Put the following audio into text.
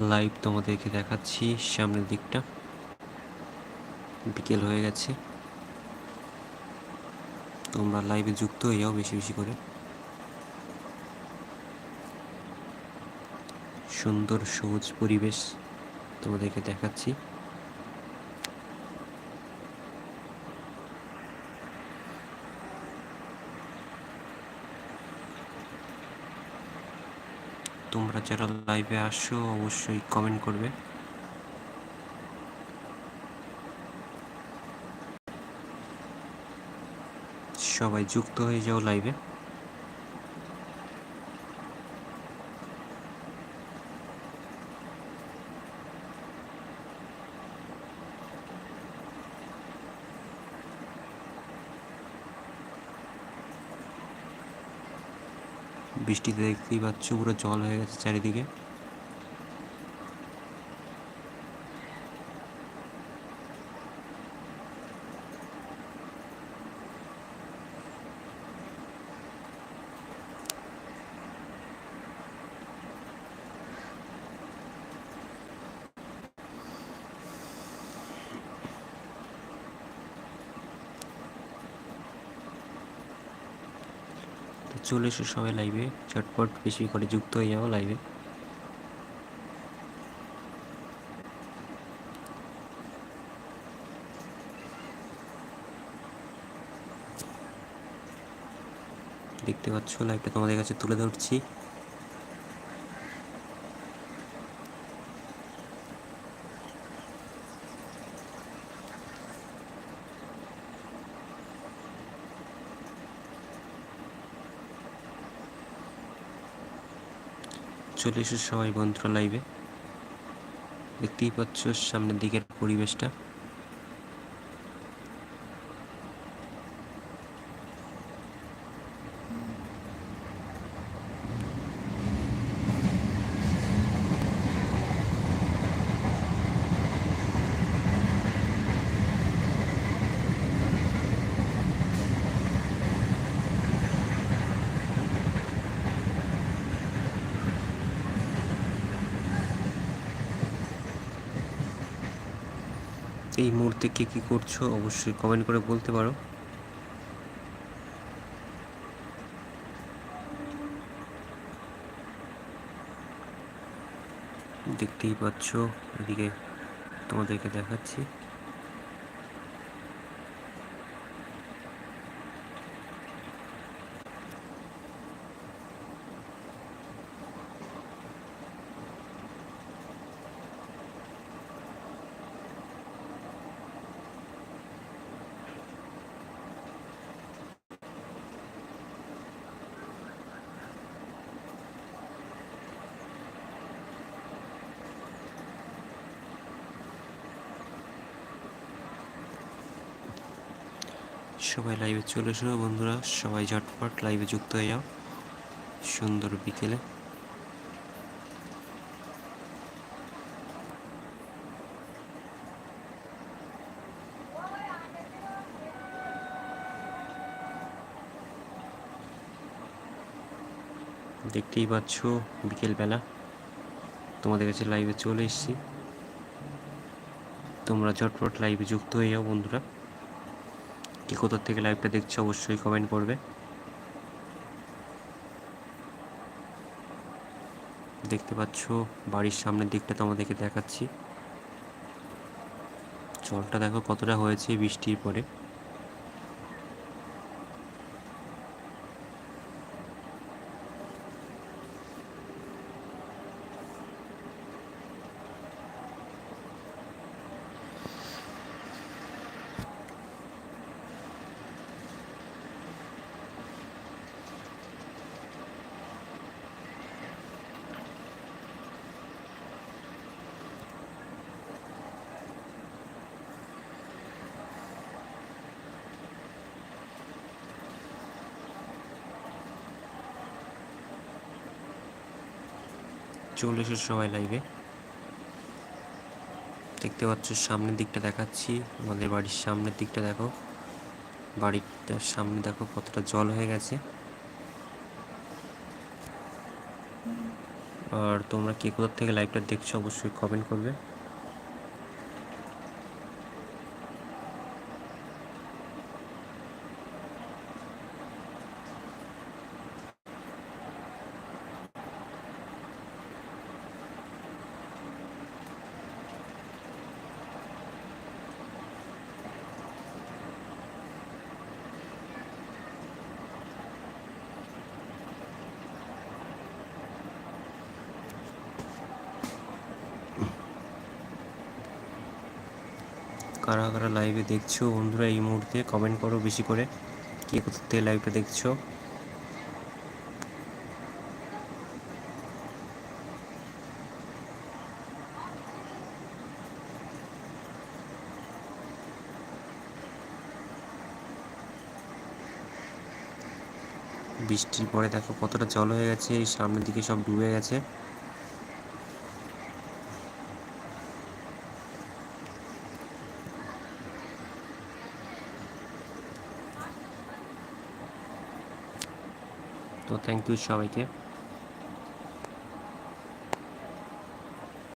Live তোমাদেরকে দেখাচ্ছি, সামনের দিকটা। বিকেল হয়ে গেছে। তোমরা লাইভে যুক্ত হয়ে যাও বেশি বেশি করে। সুন্দর সবুজ পরিবেশ তোমাদেরকে দেখাচ্ছি। তোমরা যারা লাইভে আসো অবশ্যই কমেন্ট করবে। সবাই যুক্ত হয়ে যাও লাইভে বৃষ্টিতে দেখতেই পাচ্ছ পুরো জল হয়ে গেছে চারিদিকে। চলে এসো সবাই লাইভে চটপট বেশি করে যুক্ত হয়ে যাও লাইভে দেখতে পাচ্ছ লাইভটা তোমাদের কাছে তুলে ধরছি। চলে এসো সবাই বন্ধুরা লাইভে দেখতেই পাচ্ছ সামনের দিকের পরিবেশটা। এই মুহূর্তে কে কী করছ অবশ্যই কমেন্ট করে বলতে পারো। দেখতেই পাচ্ছ, এদিকে তোমাদেরকে দেখাচ্ছি। সবাই লাইভে চলে এসো বন্ধুরা, সবাই ঝটপট লাইভে যুক্ত হয়ে যাও সুন্দর বিকেলে। দেখতেই পাচ্ছ বিকেলবেলা, তোমাদের কাছে লাইভে চলে এসেছি। তোমরা ঝটপট লাইভে যুক্ত হয়ে যাও বন্ধুরা। কি কোথা থেকে লাইভটা দেখছ, অবশ্যই কমেন্ট করবে। দেখতে পাচ্ছ, বাড়ির সামনের দিকটা তো আমাদেরকে দেখাচ্ছি। জলটা দেখো কতটা হয়েছে বৃষ্টির পরে। চলে এসেছে সবাই লাইভে দেখতে পাচ্ছ, সামনের দিকটা দেখাচ্ছি। আমাদের বাড়ির সামনের দিকটা দেখো। বাড়িটার সামনে দেখো, কতটা জল হয়ে গেছে। আর তোমরা কে কোথার থেকে লাইভটা দেখছ, অবশ্যই কমেন্ট করবে। কারা কারা লাইভে দেখছ? বন্ধুরা, এই মুহূর্তে কমেন্ট করো বেশি করে। কে কোথা থেকে লাইভটা দেখছ? বৃষ্টির পরে দেখো কতটা জল হয়ে গেছে, এই সামনের দিকে সব ডুবে গেছে। তো থ্যাংক ইউ সবাইকে।